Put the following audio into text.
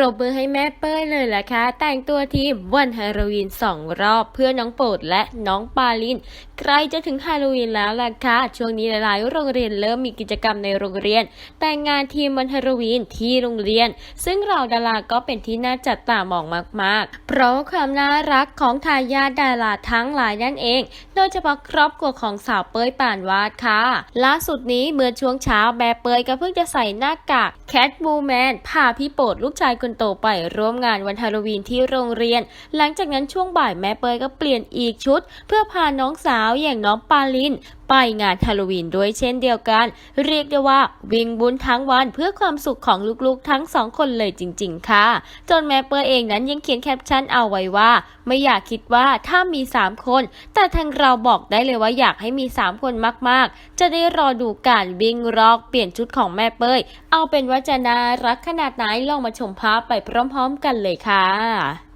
รบมือให้แม่เป้ยเลยล่ะค่ะแต่งตัวทีมวันฮาโลวีนสองรอบเพื่อน้องโปรดและน้องปาลิน ใกล้จะถึงฮาโลวีนแล้วล่ะค่ะช่วงนี้หลายๆ โรงเรียนเริ่มมีกิจกรรมในโรงเรียน แต่งงานทีมวันฮาโลวีนที่โรงเรียน ซึ่งเราดาราก็เป็นที่น่าจับตามองมาก ๆ เพราะความน่ารักของทายาทดาราทั้งหลายนั่นเอง โดยเฉพาะครอบครัวของสาวเป้ยป่านวาดค่ะ ล่าสุดนี้เมื่อช่วงเช้าแม่เป้ยก็เพิ่งจะใส่หน้ากากแคทบูแมนพาพี่โปรดลูกชายคนโตไปร่วมงานวันฮาโลวีนที่โรงเรียน หลังจากนั้นช่วงบ่ายแม่เปยก็เปลี่ยนอีกชุด เพื่อพาน้องสาวอย่างน้องปาลิน ไปงานฮาโลวีนด้วยเช่นเดียวกัน เรียกได้ว่าวิ่งบุญทั้งวันเพื่อความสุขของลูกๆทั้งสองคนเลยจริง ๆ ค่ะ จนแม่เปอร์เองนั้นยังเขียนแคปชั่นเอาไว้ว่า ไม่อยากคิดว่าถ้ามี 3 คน แต่ทางเราบอกได้เลยว่าอยากให้มี 3 คนมากๆ จะได้รอดูการวิ่งรอกเปลี่ยนชุดของแม่เป้ย เอาเป็นว่าจะน่ารักขนาดไหนลองมาชมภาพไปพร้อมๆ กันเลยค่ะ